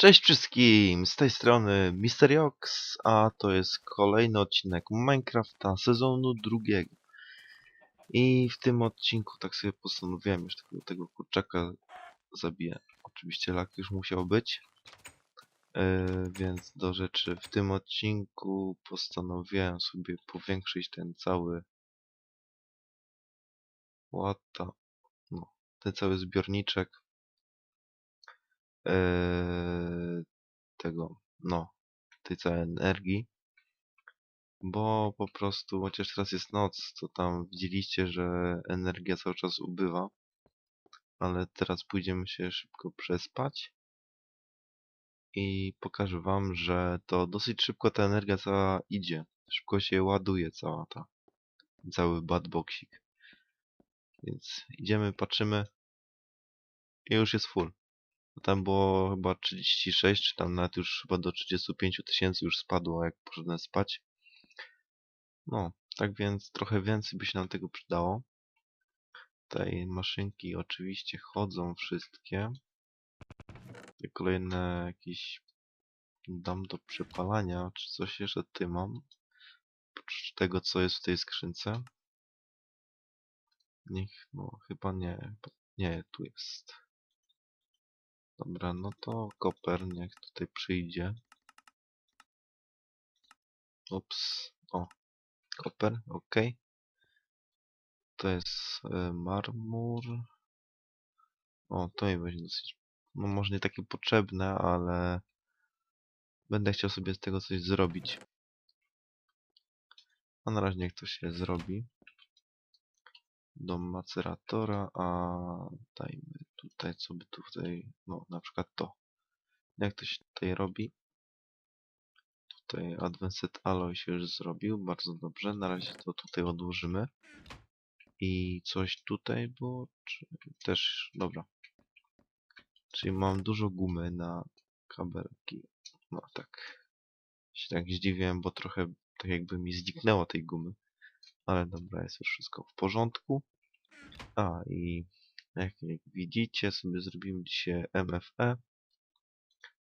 Cześć wszystkim, z tej strony Misteriox, a to jest kolejny odcinek Minecrafta sezonu drugiego. I w tym odcinku tak sobie postanowiłem już tego, tego kurczaka zabiję. Oczywiście lak już musiał być. Yy, więc do rzeczy, w tym odcinku postanowiłem sobie powiększyć ten cały łata, no, ten cały zbiorniczek Eee, tego, no, tej całej energii, bo po prostu, chociaż teraz jest noc, to tam widzieliście, że energia cały czas ubywa, ale teraz pójdziemy się szybko przespać. I pokażę wam, że to dosyć szybko ta energia cała idzie, szybko się ładuje cała ta, cały badboxik, więc idziemy, patrzymy. I już jest full. Tam było chyba 36, czy tam nawet już chyba do 35 tysięcy już spadło, jak poszedłem spać. No, tak więc trochę więcej by się nam tego przydało. Tutaj maszynki oczywiście chodzą wszystkie. Te kolejne jakieś dam do przepalania, czy coś jeszcze ty mam. Oprócz tego, co jest w tej skrzynce. Niech, no chyba nie, nie, tu jest. Dobra, no to koper niech tutaj przyjdzie. Ups, o, koper, ok. To jest y, marmur. O, to mi będzie dosyć, no może nie takie potrzebne, ale będę chciał sobie z tego coś zrobić. A na razie niech to się zrobi. Do maceratora, a dajmy tutaj, co by tu tutaj, no na przykład to. Jak to się tutaj robi? Tutaj Advanced Alloy się już zrobił, bardzo dobrze. Na razie to tutaj odłożymy. I coś tutaj było, czy też, dobra. Czyli mam dużo gumy na kabelki. No tak. Się tak zdziwiłem, bo trochę tak jakby mi zniknęło tej gumy. Ale dobra, jest już wszystko w porządku. A i jak, jak widzicie, sobie zrobimy dzisiaj MFE.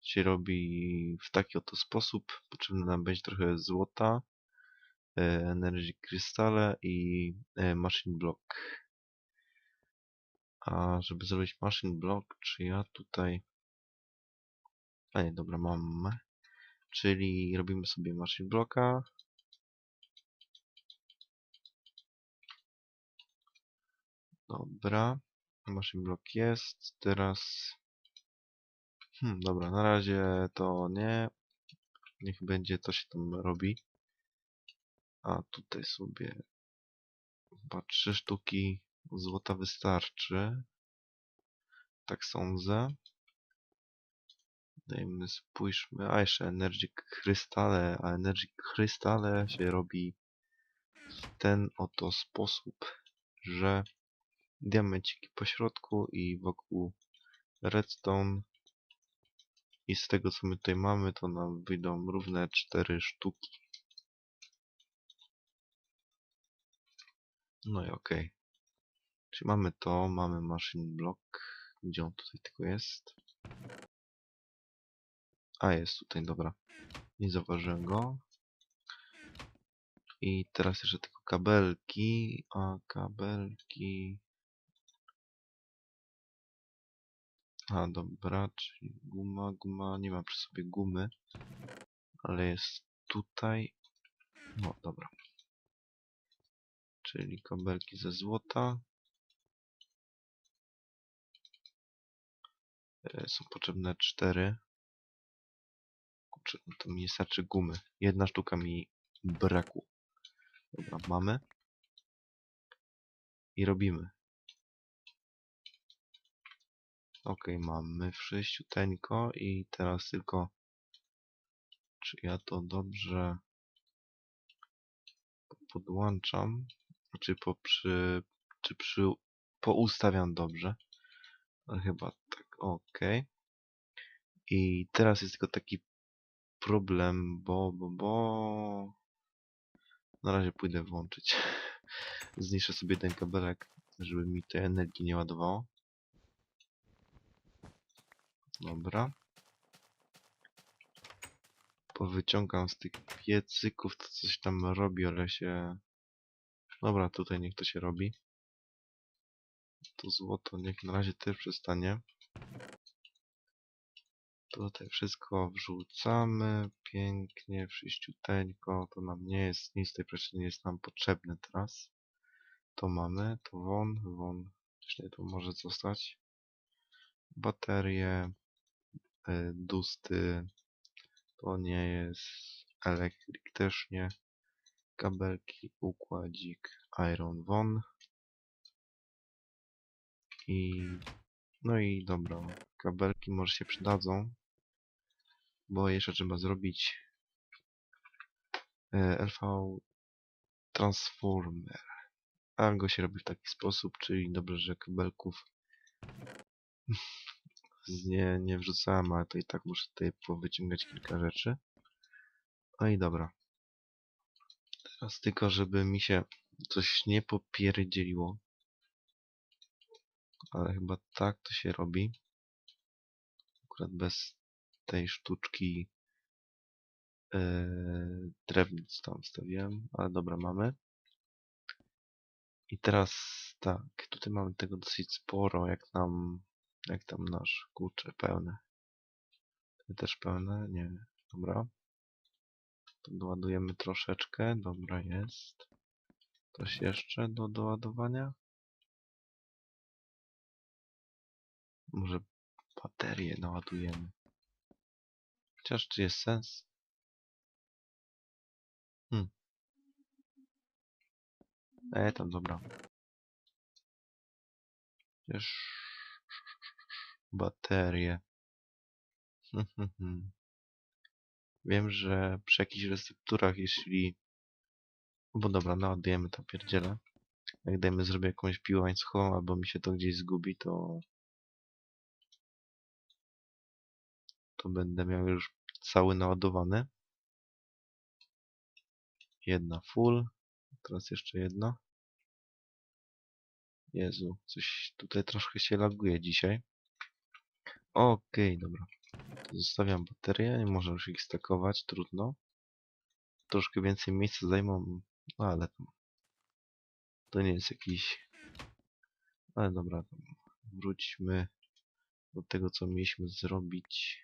Się robi w taki oto sposób. Potrzebne nam będzie trochę złota, e, Energy Krystale i e, Machine Block. A żeby zrobić Machine Block, czy ja tutaj... A nie, dobra, mam. Czyli robimy sobie Machine Blocka. Dobra. Machine Block jest. Teraz... Hmm, dobra, na razie to nie. Niech będzie, co się tam robi. A tutaj sobie chyba trzy sztuki złota wystarczy. Tak sądzę. Dajmy, spójrzmy. A jeszcze Energy Krystale. A Energy Krystale się robi w ten oto sposób, że diamenciki po środku i wokół redstone. I z tego co my tutaj mamy, to nam wyjdą równe cztery sztuki. No i okej. Okay. Czyli mamy to, mamy machine block. Gdzie on tutaj tylko jest? A, jest tutaj, dobra. Nie zauważyłem go. I teraz jeszcze tylko kabelki. A kabelki... A, dobra, czyli guma, guma, nie mam przy sobie gumy, ale jest tutaj. No, dobra. Czyli kabelki ze złota. E, są potrzebne cztery. Kurczę, to mi nie starczy gumy. Jedna sztuka mi brakło. Dobra, mamy. I robimy. Ok, mamy wszyściuteńko i teraz tylko czy ja to dobrze podłączam, czy po przy, czy przy poustawiam dobrze. Ale chyba tak, ok. I teraz jest tylko taki problem, bo, bo, bo... Na razie pójdę włączyć. Zniszczę sobie ten kabelek, żeby mi tej energii nie ładowało. Dobra. powyciągam z tych piecyków, to coś tam robi, ale się... Dobra, tutaj niech to się robi. To złoto niech na razie też przestanie. Tutaj wszystko wrzucamy, pięknie, wszyściuteńko, to nam nie jest, nic tej rzeczy nie jest nam potrzebne teraz. To mamy, to won, won, wcześniej to może zostać. Baterie, dusty, to nie jest, elektryk też nie, kabelki, układzik, iron won. I, no i dobra, kabelki może się przydadzą, bo jeszcze trzeba zrobić e, LV Transformer. A go się robi w taki sposób, czyli dobrze, że kabelków nie, nie wrzucałem, ale to i tak muszę tutaj powyciągać kilka rzeczy. No i dobra. Teraz tylko, żeby mi się coś nie popierdzieliło. Ale chyba tak to się robi. Akurat bez tej sztuczki yy, drewnic tam wstawiłem, ale dobra, mamy. I teraz tak, tutaj mamy tego dosyć sporo, jak nam, jak tam nasz, kurczę, pełne. Te też pełne? Nie, dobra. To doładujemy troszeczkę, dobra jest. Coś jeszcze do doładowania? Może baterię naładujemy. Chociaż czy jest sens? Hmm. E, tam dobra. Chociaż... Baterie. Wiem, że przy jakichś recepturach, jeśli... Bo dobra, naładujemy to pierdziele. Jak dajmy zrobię jakąś piłę łańcuchową, albo mi się to gdzieś zgubi, to... To będę miał już cały naładowany. Jedna full. Teraz jeszcze jedna. Jezu, coś tutaj troszkę się laguje dzisiaj. Okej, dobra. Zostawiam baterię, nie może już ich stakować, trudno. Troszkę więcej miejsca zajmą, no ale to, nie jest jakiś... Ale dobra, wróćmy do tego, co mieliśmy zrobić.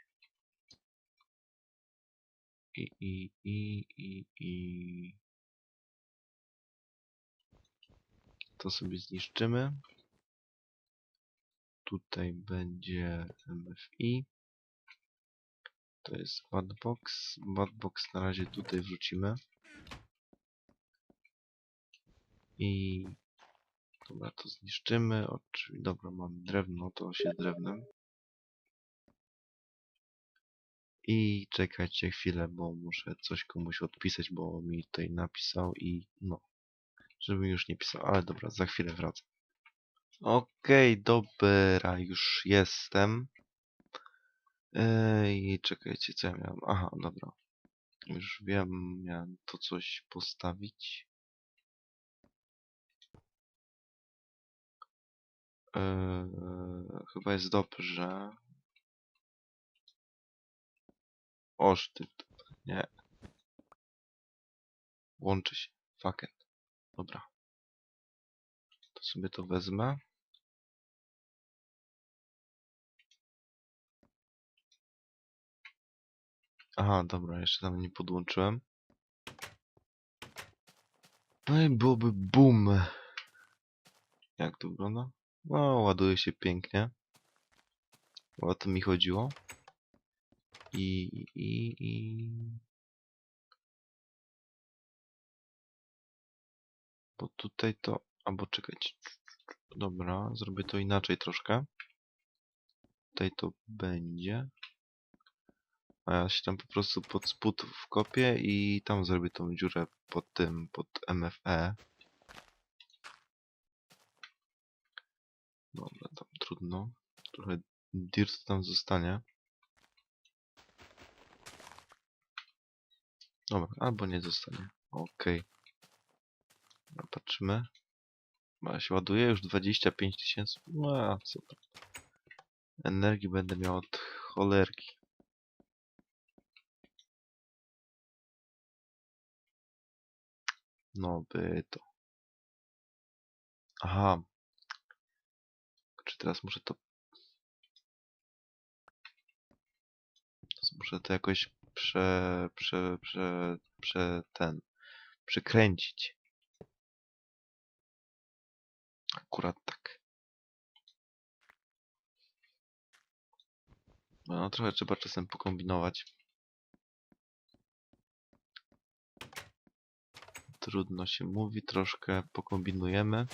I, i, i, i, i... To sobie zniszczymy. Tutaj będzie MFI. To jest Badbox. Badbox na razie tutaj wrzucimy. I... Dobra, to zniszczymy. Oczywiście, dobra, mam drewno, to się drewnem. I czekajcie chwilę, bo muszę coś komuś odpisać, bo mi tutaj napisał i no, żeby już nie pisał, ale dobra, za chwilę wracam. Okej, dobra, już jestem. Ej, czekajcie, co ja miałem? Aha, dobra. Już wiem, miałem to coś postawić. Eee, chyba jest dobrze. O, sztyt. Nie. Łączy się. Fucking. Dobra. To sobie to wezmę. Aha, dobra, jeszcze tam nie podłączyłem. No i byłoby boom. Jak to wygląda? No, ładuje się pięknie. O to mi chodziło. I, i, i... Bo tutaj to... Albo czekać. Dobra, zrobię to inaczej troszkę. Tutaj to będzie. A ja się tam po prostu pod spód wkopię i tam zrobię tą dziurę pod tym, pod MFE. Dobra, tam trudno. Trochę dirt tam zostanie. Dobra, albo nie zostanie. Okej. Okay. Patrzymy. Ma się ładuje już 25 tysięcy. No tam. Energii będę miał od cholerki. No by to. Aha. Czy teraz muszę to... Muszę to jakoś prze... prze... prze... prze... ten... przekręcić. Akurat tak. No, trochę trzeba czasem pokombinować. Trudno się mówi, troszkę pokombinujemy.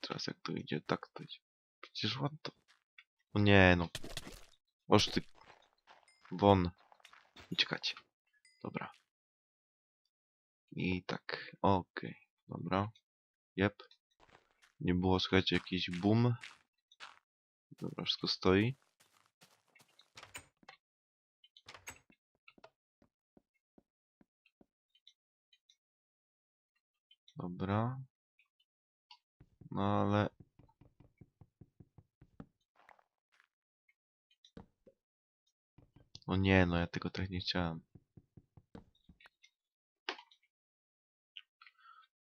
Teraz jak to idzie, tak to idzie. Przecież ładnie to... No nie no. Oż ty... Won. Uciekać. Dobra. I tak, okej. Dobra. Jep. Nie było słychać jakiś boom. Dobra, wszystko stoi. Dobra. No ale... No nie, no ja tego tak nie chciałem.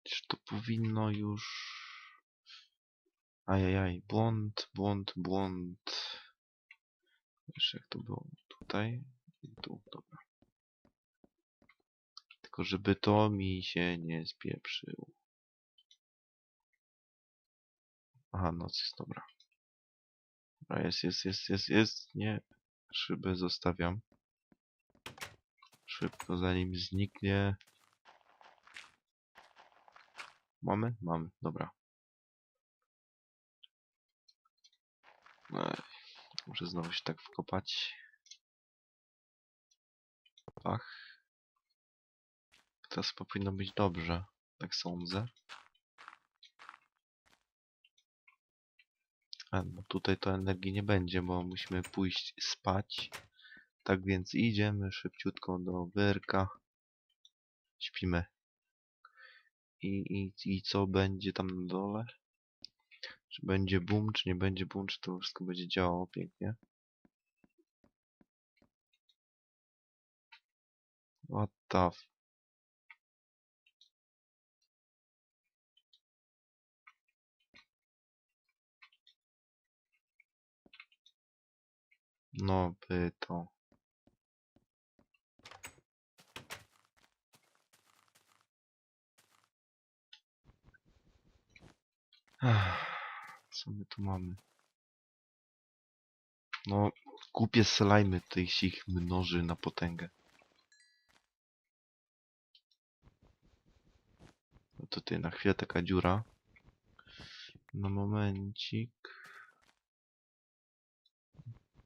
Przecież to powinno już... Ajajaj, błąd, błąd, błąd. Jeszcze jak to było? Tutaj i tu, dobra. Tylko żeby to mi się nie spieprzyło. Aha, noc jest dobra. Dobra, jest, jest, jest, jest, jest. Nie. Szybę zostawiam. Szybko, zanim zniknie. Mamy? Mamy, dobra. Ej, muszę znowu się tak wkopać. Pach. Teraz powinno być dobrze. Tak sądzę. A, no tutaj to energii nie będzie, bo musimy pójść spać. Tak więc idziemy szybciutko do wyrka. Śpimy. I, i, I co będzie tam na dole? Czy będzie boom, czy nie będzie boom, czy to wszystko będzie działało pięknie? What the. No by to... Co my tu mamy? No, głupie slajmy tych się ich mnoży na potęgę. No tutaj na chwilę taka dziura. Na momencik.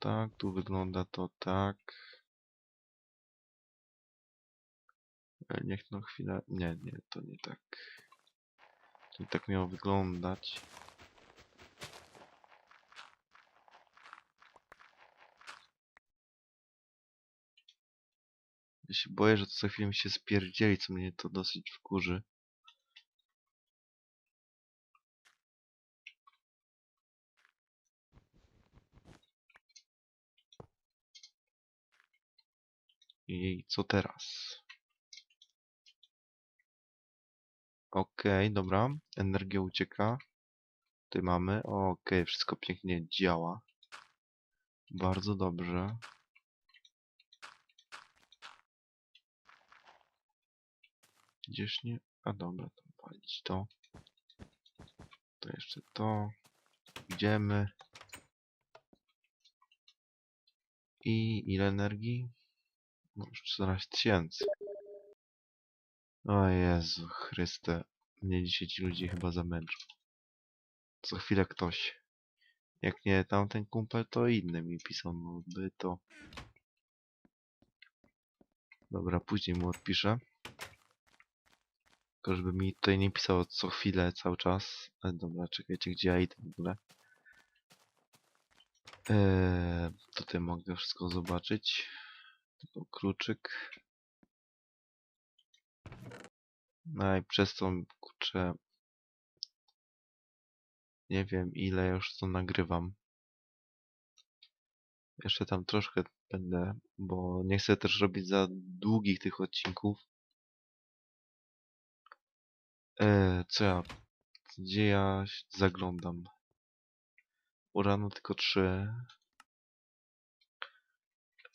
Tak, tu wygląda to tak. E, Niech no chwilę. Nie, nie, to nie tak. To nie tak miało wyglądać. Ja się boję, że za chwilę mi się spierdzieli, co mnie to dosyć wkurzy. I co teraz? Okej, dobra. Energia ucieka. Tutaj mamy. Okej, wszystko pięknie działa. Bardzo dobrze. Gdzieś nie... A dobra, to palić to. To jeszcze to. Idziemy. I ile energii? No już 14 tysięcy. O Jezu Chryste. Mnie dzisiaj ci ludzie chyba zamęczą. Co chwilę ktoś. Jak nie tamten kumpel, to inny mi pisał, no by to... Dobra, później mu odpiszę. Tylko żeby mi tutaj nie pisało co chwilę, cały czas. E, dobra, czekajcie, gdzie ja idę w ogóle. Eee, tutaj mogę wszystko zobaczyć. Tylko kluczyk. No i przez to, kurczę, nie wiem ile już to nagrywam. Jeszcze tam troszkę będę, bo nie chcę też robić za długich tych odcinków. E, co ja... Gdzie ja zaglądam? Uranu tylko 3.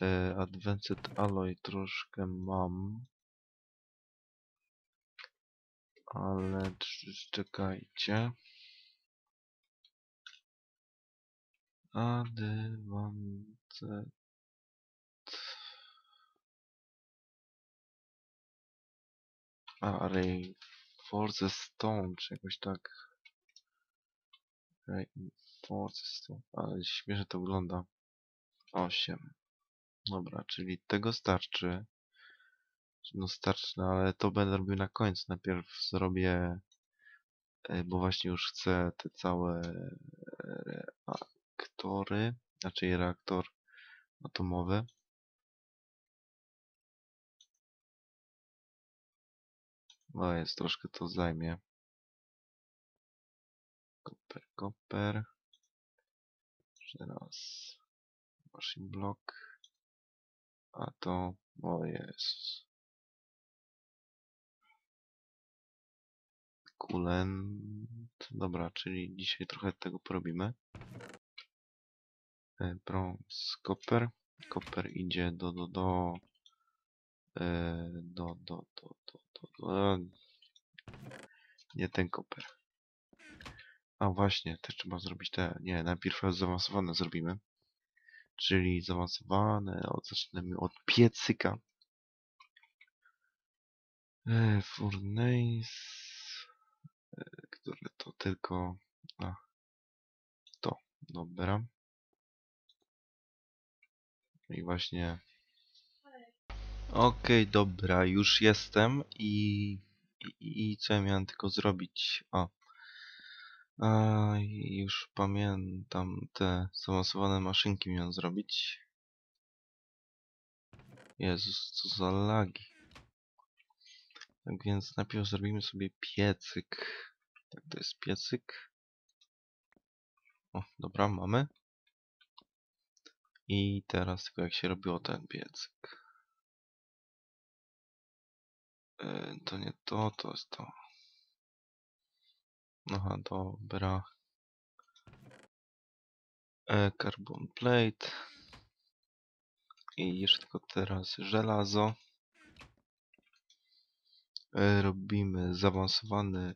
E, Advanced Alloy troszkę mam. Ale czekajcie. Advanced... A, Ray Force Stone, czy jakoś tak. Ray Force Stone, ale śmiesznie to wygląda. 8. Dobra, czyli tego starczy. No starczy, no ale to będę robił na końcu. Najpierw zrobię, e, bo właśnie już chcę te całe reaktory, znaczy reaktor atomowy. O, jest, troszkę to zajmie. Koper, koper. Jeszcze raz. Machine block. A to, o jest. Coolant. Dobra, czyli dzisiaj trochę tego porobimy. E, Bronze, koper. Koper idzie do, do, do, e, do, do, do, do, do, do, e, nie ten koper. A właśnie, też trzeba zrobić te, nie, najpierw zaawansowane zrobimy. Czyli zaawansowane, od, zaczynamy od piecyka. E, furnace, e, które to tylko, a, to, dobra. I właśnie. Okej, dobra, już jestem i, i, i co ja miałem tylko zrobić? O. A, już pamiętam te zaawansowane maszynki miałem zrobić. Jezus, co za lagi. Tak więc najpierw zrobimy sobie piecyk. Tak, to jest piecyk. O, dobra, mamy. I teraz tylko jak się robiło ten piecyk. E, to nie to, to jest to. Aha, dobra. E, carbon plate. I jeszcze tylko teraz żelazo. E, robimy zaawansowany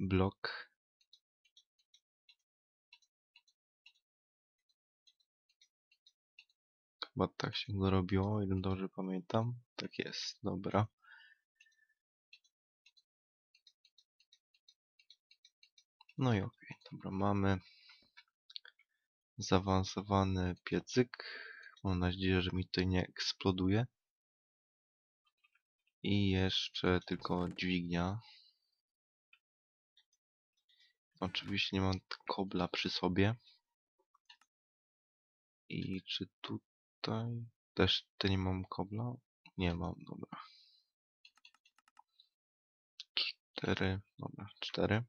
blok. Chyba tak się go robiło, ile dobrze pamiętam. Tak jest, dobra. No i okej, dobra, mamy zaawansowany piecyk. Mam nadzieję, że mi tutaj nie eksploduje. I jeszcze tylko dźwignia. Oczywiście nie mam kobla przy sobie. I czy tutaj też te nie mam kobla? Nie mam, dobra. Cztery, dobra, cztery.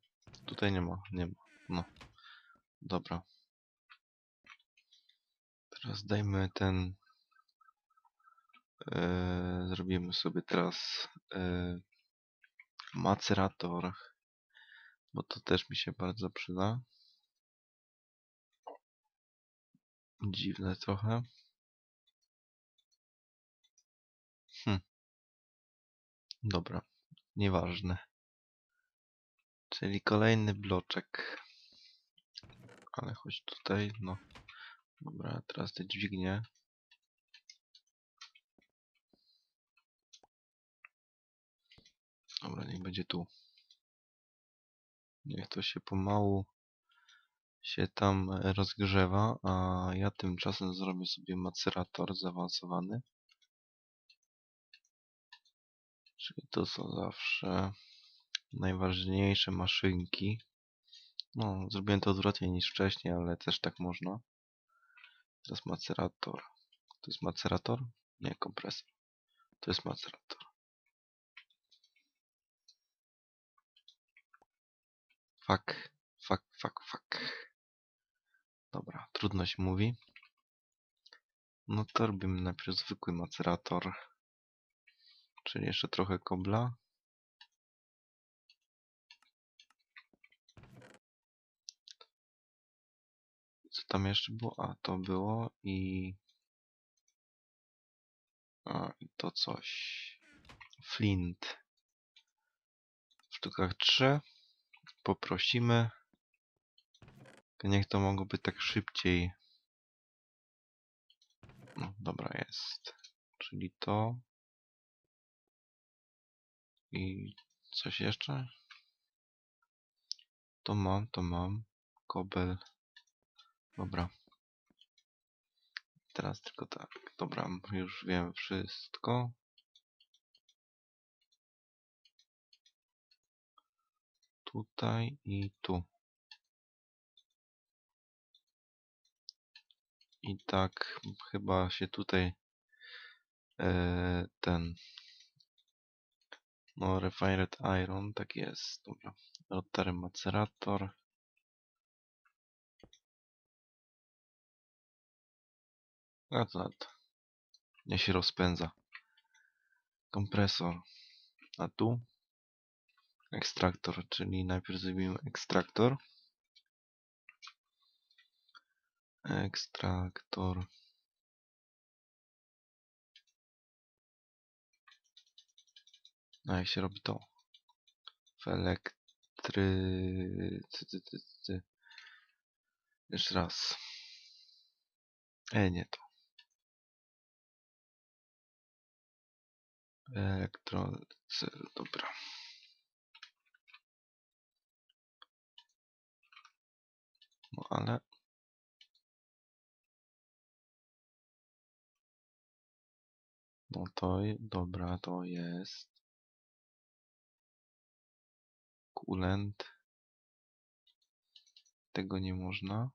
Tutaj nie ma, nie ma, no. Dobra. Teraz dajmy ten... Yy, zrobimy sobie teraz yy, macerator, bo to też mi się bardzo przyda. Dziwne trochę. Hm. Dobra, nieważne. Czyli kolejny bloczek. Ale chodź tutaj, no. Dobra, teraz te dźwignie. Dobra, niech będzie tu. Niech to się pomału się tam e, rozgrzewa, a ja tymczasem zrobię sobie macerator zaawansowany. Czyli to są zawsze najważniejsze maszynki. No, zrobiłem to odwrotnie niż wcześniej, ale też tak można. Teraz macerator. To jest macerator? Nie, kompresor. To jest macerator. Fuck, fuck, fuck, fuck. Dobra, trudno się mówi. No to robimy najpierw zwykły macerator. Czyli jeszcze trochę kobla. Tam jeszcze było? A, to było i... A, i to coś. Flint. W sztukach 3. Poprosimy. Niech to mogło być tak szybciej. No, dobra, jest. Czyli to. I coś jeszcze? To mam, to mam. Kobel. Dobra. Teraz tylko tak. Dobra, już wiem wszystko. Tutaj i tu. I tak chyba się tutaj e, ten no refined iron, tak jest, dobra. Rotary macerator. A to, a to. Nie się rozpędza. Kompresor. A tu ekstraktor, czyli najpierw zrobimy ekstraktor. Ekstraktor. A jak się robi to? W elektry... Jeszcze raz. E, nie to. Elektro... Dobra. No ale... No to dobra, to jest. Coolant. Tego nie można.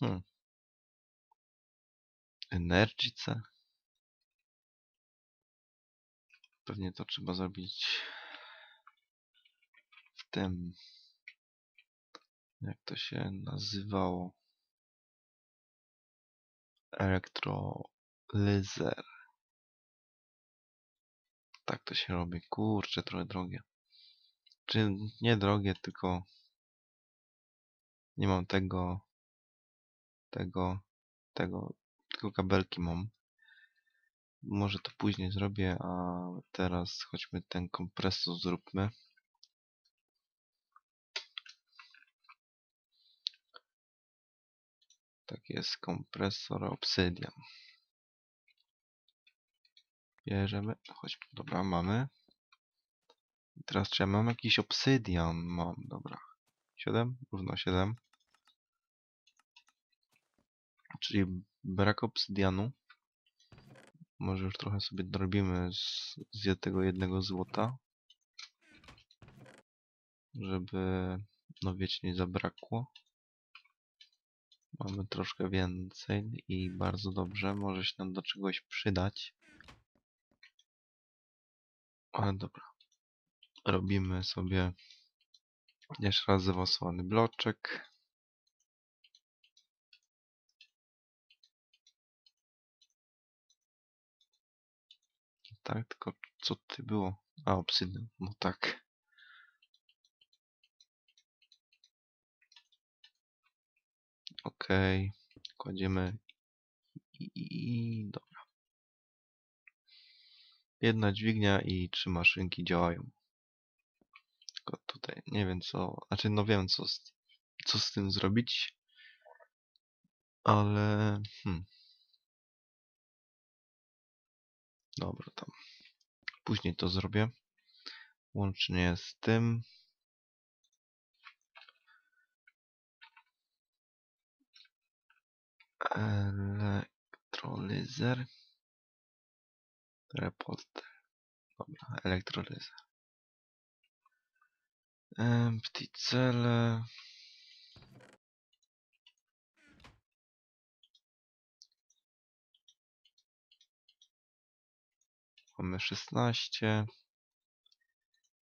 Hmm. Energice. Pewnie to trzeba zrobić w tym. Jak to się nazywało? Elektrolyzer. Tak to się robi. Kurczę, trochę drogie. Czy nie drogie, tylko nie mam tego, tego, tego, tylko kabelki mam. Może to później zrobię, a teraz chodźmy ten kompresor zróbmy. Tak jest, kompresor Obsidian. Bierzemy, chodźmy, dobra, mamy. Teraz czy ja mam jakiś obsydian? Mam, dobra. 7? Równo 7. Czyli brak obsydianu. Może już trochę sobie dorobimy z, z tego jednego złota. Żeby, no wiecie, nie zabrakło. Mamy troszkę więcej i bardzo dobrze. Może się nam do czegoś przydać. Ale dobra. Robimy sobie jeszcze raz zaawansowany bloczek. Tak, tylko co ty było? A, obsydian. No tak. Okej. Kładziemy i, i, i dobra. Jedna dźwignia i trzy maszynki działają. Tylko tutaj nie wiem co, znaczy no wiem co z, co z tym zrobić, ale hmm. Dobra, tam. Później to zrobię. Łącznie z tym. Elektrolyzer. Reporter. Dobra, elektrolyzer. Empty Mamy 16.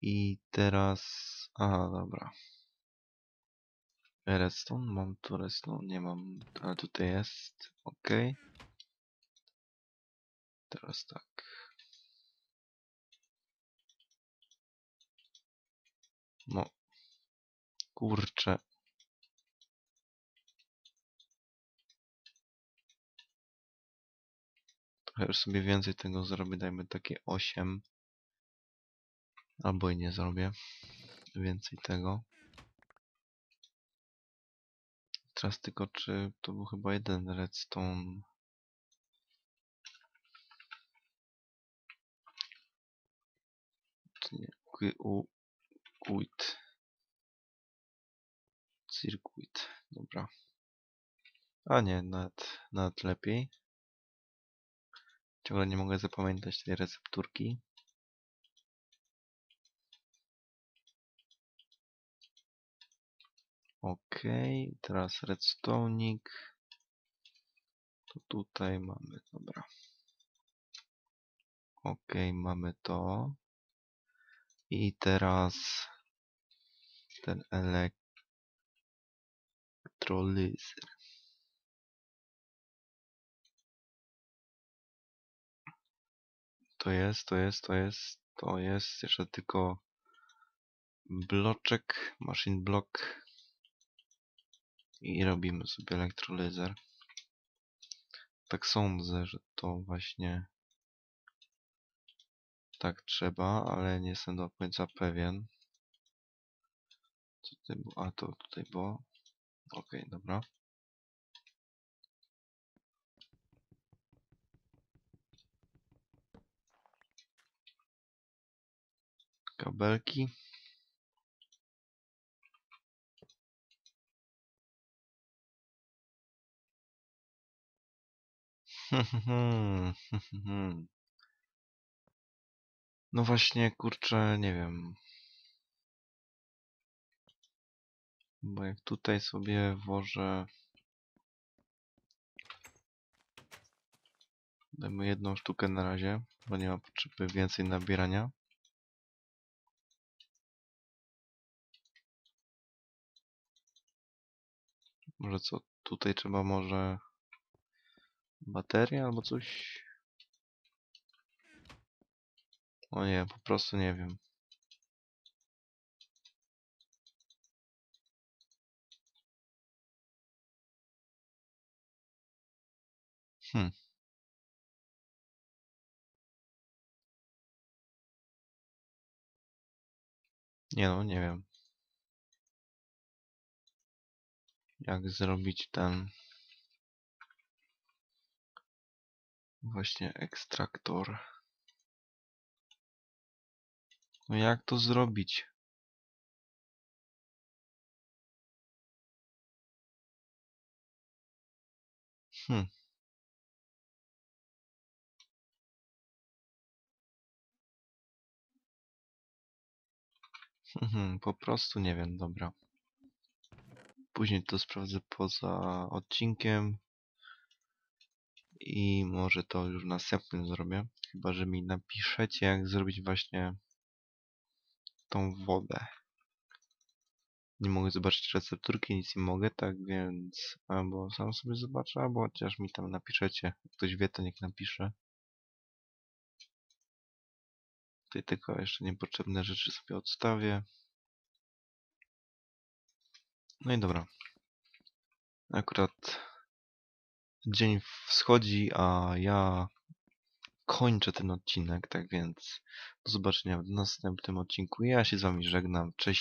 I teraz... Aha, dobra. Redstone, mam tu redstone, nie mam, ale tutaj jest, ok. Teraz tak. No, kurczę. Trochę już sobie więcej tego zrobię, dajmy takie 8. Albo i nie zrobię. Więcej tego. Teraz tylko czy to był chyba jeden redstone. Czy nie? Quit. Circuit. Dobra. A nie, nawet, nawet lepiej. Ciągle nie mogę zapamiętać tej recepturki. Ok, teraz redstone'ik. To tutaj mamy, dobra. Ok, mamy to. I teraz ten elektrolyzer. To jest, to jest, to jest, to jest. Jeszcze tylko bloczek, machine block. I robimy sobie elektrolyzer. Tak sądzę, że to właśnie tak trzeba, ale nie jestem do końca pewien. Co tutaj było? A to tutaj było. Okej, dobra. Kabelki. No właśnie, kurczę, nie wiem. Bo jak tutaj sobie włożę... Dajmy jedną sztukę na razie, bo nie ma potrzeby więcej nabierania. Może co, tutaj trzeba może... Bateria albo coś? O nie, po prostu nie wiem. Hm. Nie no, nie wiem. Jak zrobić ten... Właśnie ekstraktor. No jak to zrobić? Hm. Mhm, po prostu nie wiem, dobra. Później to sprawdzę poza odcinkiem. I może to już w następnym zrobię. Chyba, że mi napiszecie, jak zrobić właśnie tą wodę. Nie mogę zobaczyć recepturki, nic nie mogę, tak więc albo sam sobie zobaczę, albo chociaż mi tam napiszecie. Ktoś wie, to niech napisze. Tutaj tylko jeszcze niepotrzebne rzeczy sobie odstawię. No i dobra. Akurat dzień wschodzi, a ja kończę ten odcinek, tak więc do zobaczenia w następnym odcinku. Ja się z wami żegnam. Cześć.